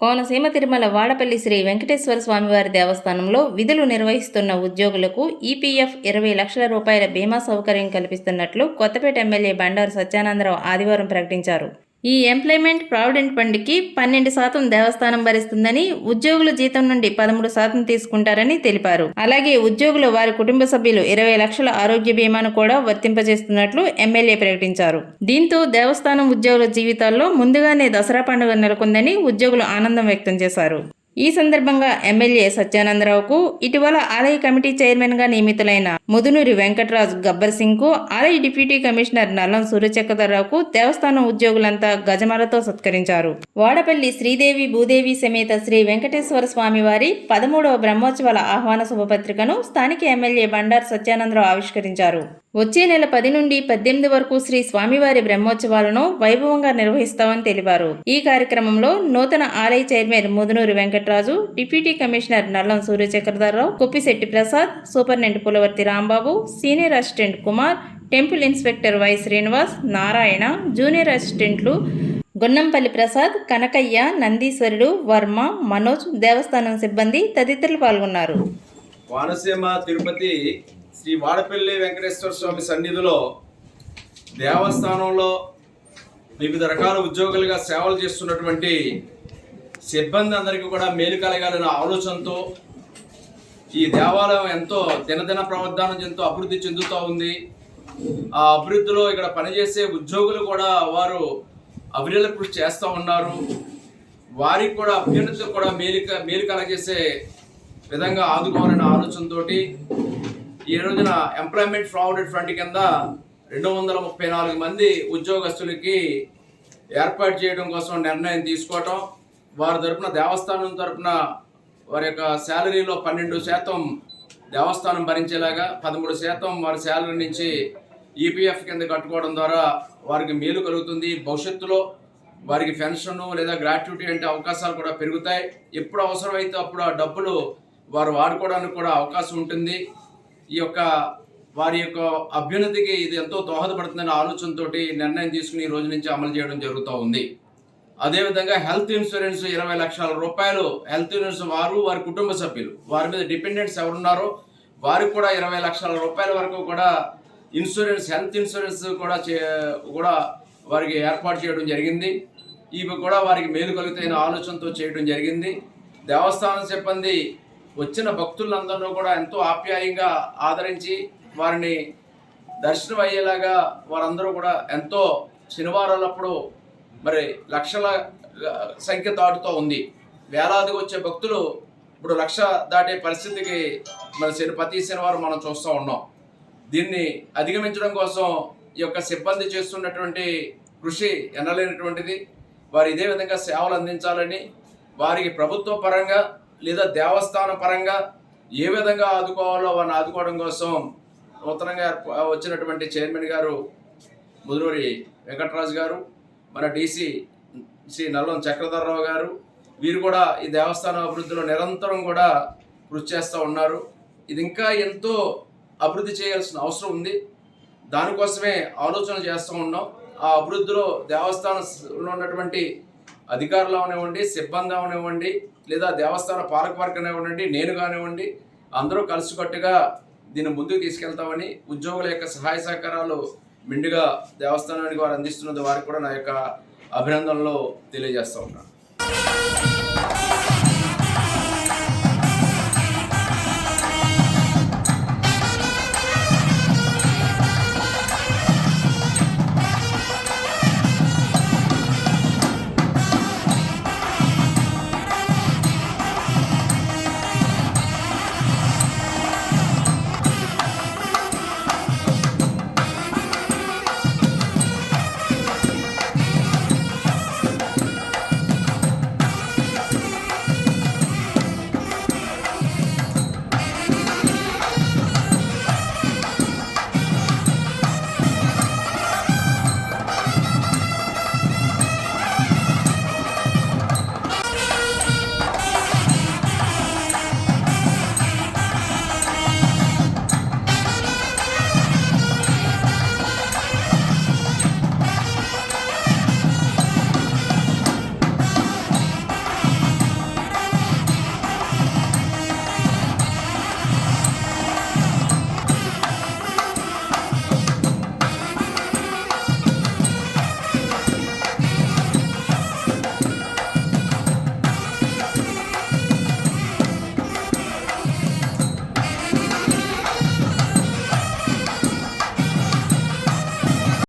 కోనసీమ తిరుమల వాడపల్లి శ్రీ వెంకటేశ్వర స్వామివారి దేవస్థానంలో విధులు నిర్వహిస్తున్న ఉద్యోగులకు ఈపీఎఫ్ ఇరవై లక్షల రూపాయల బీమా సౌకర్యం కల్పిస్తున్నట్లు కొత్తపేట ఎమ్మెల్యే బండారు సత్యానందరావు ఆదివారం ప్రకటించారు. ఈ ఎంప్లాయ్మెంట్ ప్రావిడెంట్ ఫండ్కి పన్నెండు శాతం దేవస్థానం భరిస్తుందని ఉద్యోగుల జీతం నుండి పదమూడు శాతం తీసుకుంటారని తెలిపారు. అలాగే ఉద్యోగులు వారి కుటుంబ సభ్యులు ఇరవై లక్షల ఆరోగ్య బీమాను కూడా వర్తింపజేస్తున్నట్లు ఎమ్మెల్యే ప్రకటించారు. దీంతో దేవస్థానం ఉద్యోగుల జీవితాల్లో ముందుగానే దసరా పండుగ నెలకొందని ఉద్యోగులు ఆనందం వ్యక్తం చేశారు. ఈ సందర్భంగా ఎమ్మెల్యే సత్యానందరావుకు ఇటీవల ఆలయ కమిటీ చైర్మన్గా నియమితులైన ముదునూరి వెంకటరాజు గబ్బర్ సింగ్కు ఆలయ డిప్యూటీ కమిషనర్ నల్లం సూర్యచక్రధరరావుకు దేవస్థానం ఉద్యోగులంతా గజమాలతో సత్కరించారు. వాడపల్లి శ్రీదేవి భూదేవి సమేత శ్రీ వెంకటేశ్వర స్వామివారి పదమూడవ బ్రహ్మోత్సవాల ఆహ్వాన శుభపత్రికను స్థానిక ఎమ్మెల్యే బండారు సత్యానందరావు ఆవిష్కరించారు. వచ్చే నెల పది నుండి పద్దెనిమిది వరకు శ్రీ స్వామివారి బ్రహ్మోత్సవాలను వైభవంగా నిర్వహిస్తామని తెలిపారు. ఈ కార్యక్రమంలో నూతన ఆలయ chairman Mudunuri Venkataraju deputy commissioner Nallam Suryachakradhararao Kuppisetti Prasad superintendent Pulavarthi Rambabu senior assistant Kumar temple inspector Y Srinivas Narayana junior అసిస్టెంట్లు గొన్నంపల్లి ప్రసాద్ కనకయ్య నందీశ్వరుడు వర్మ మనోజ్ దేవస్థానం సిబ్బంది తదితరులు పాల్గొన్నారు. కోనసీమ తిరుపతి శ్రీ వాడపల్లి వెంకటేశ్వర స్వామి సన్నిధిలో దేవస్థానంలో వివిధ రకాల ఉద్యోగులుగా సేవలు చేస్తున్నటువంటి సిబ్బంది అందరికీ కూడా మేలు కలగాలనే ఆలోచనతో ఈ దేవాలయం ఎంతో దినదిన ప్రవర్ధనం ఎంతో అభివృద్ధి చెందుతూ ఉంది. ఆ అభివృద్ధిలో ఇక్కడ పనిచేసే ఉద్యోగులు కూడా వారు అభివృద్ధి కృషి చేస్తూ ఉన్నారు. వారికి కూడా అభ్యర్థులు కూడా మేలు మేలు కలగజేసే విధంగా ఆదుకోవాలనే ఆలోచనతోటి ఈ రోజున ఎంప్లాయ్మెంట్ ఫ్రాడ్ ఫ్రంట్ కింద రెండు వందల ముప్పై నాలుగు మంది ఉద్యోగస్తులకి ఏర్పాటు చేయడం కోసం నిర్ణయం తీసుకోవటం వారి తరపున దేవస్థానం తరపున వారి యొక్క శాలరీలో పన్నెండు శాతం దేవస్థానం భరించేలాగా పదమూడు శాతం వారి శాలరీ నుంచి ఈపీఎఫ్ కింద కట్టుకోవడం ద్వారా వారికి మేలు కలుగుతుంది. భవిష్యత్తులో వారికి పెన్షన్ లేదా గ్రాట్యుటీ అంటే అవకాశాలు కూడా పెరుగుతాయి. ఎప్పుడు అవసరమైతే అప్పుడు ఆ డబ్బులు వారు వాడుకోవడానికి కూడా అవకాశం ఉంటుంది. ఈ యొక్క వారి యొక్క అభ్యున్నతికి ఇది ఎంతో దోహదపడుతుందనే ఆలోచనతోటి నిర్ణయం తీసుకుని ఈ రోజు నుంచి అమలు చేయడం జరుగుతూ ఉంది. అదేవిధంగా హెల్త్ ఇన్సూరెన్స్ ఇరవై లక్షల రూపాయలు హెల్త్ ఇన్సూరెన్స్ వారు వారి కుటుంబ సభ్యులు వారి మీద డిపెండెంట్స్ ఎవరున్నారో వారికి కూడా ఇరవై లక్షల రూపాయల వరకు కూడా ఇన్సూరెన్స్ హెల్త్ ఇన్సూరెన్స్ కూడా చే కూడా వారికి ఏర్పాటు చేయడం జరిగింది. ఇవి కూడా వారికి మేలు కలుగుతాయనే ఆలోచనతో చేయడం జరిగింది. దేవస్థానం సిబ్బంది వచ్చిన భక్తులందరూ కూడా ఎంతో ఆప్యాయంగా ఆదరించి వారిని దర్శనం అయ్యేలాగా వారందరూ కూడా ఎంతో శనివారాలప్పుడు మరి లక్షల సంఖ్య దాటుతూ ఉంది. వేలాదిగా వచ్చే భక్తులు ఇప్పుడు లక్ష దాటే పరిస్థితికి మన శని ప్రతి శనివారం మనం చూస్తూ ఉన్నాం. దీన్ని అధిగమించడం కోసం ఈ యొక్క సిబ్బంది చేస్తున్నటువంటి కృషి ఎనలేనటువంటిది వారు ఇదే విధంగా సేవలు అందించాలని వారికి ప్రభుత్వ పరంగా లేదా దేవస్థాన పరంగా ఏ విధంగా ఆదుకోవాలో వారిని ఆదుకోవడం కోసం నూతనంగా వచ్చినటువంటి చైర్మన్ గారు ముదురూరి వెంకటరాజు గారు మన డీసీ శ్రీ నల్లం చక్రధరరావు గారు వీరు కూడా ఈ దేవస్థానం అభివృద్ధిలో నిరంతరం కూడా కృషి చేస్తూ ఉన్నారు. ఇది ఇంకా ఎంతో అభివృద్ధి చేయాల్సిన అవసరం ఉంది. దానికోసమే ఆలోచన చేస్తూ ఉన్నాం. ఆ అభివృద్ధిలో దేవస్థానంలో ఉన్నటువంటి అధికారులు అవనివ్వండి సిబ్బంది అవనివ్వండి లేదా దేవస్థాన పాలకవర్గం కానివ్వండి నేను కానివ్వండి అందరూ కలిసికట్టుగా దీన్ని ముందుకు తీసుకెళ్తామని ఉద్యోగుల యొక్క సహాయ సహకారాలు మెండుగా దేవస్థానానికి వారు అందిస్తున్నది వారికి కూడా నా యొక్క అభినందనలు తెలియజేస్తా ఉన్నాను.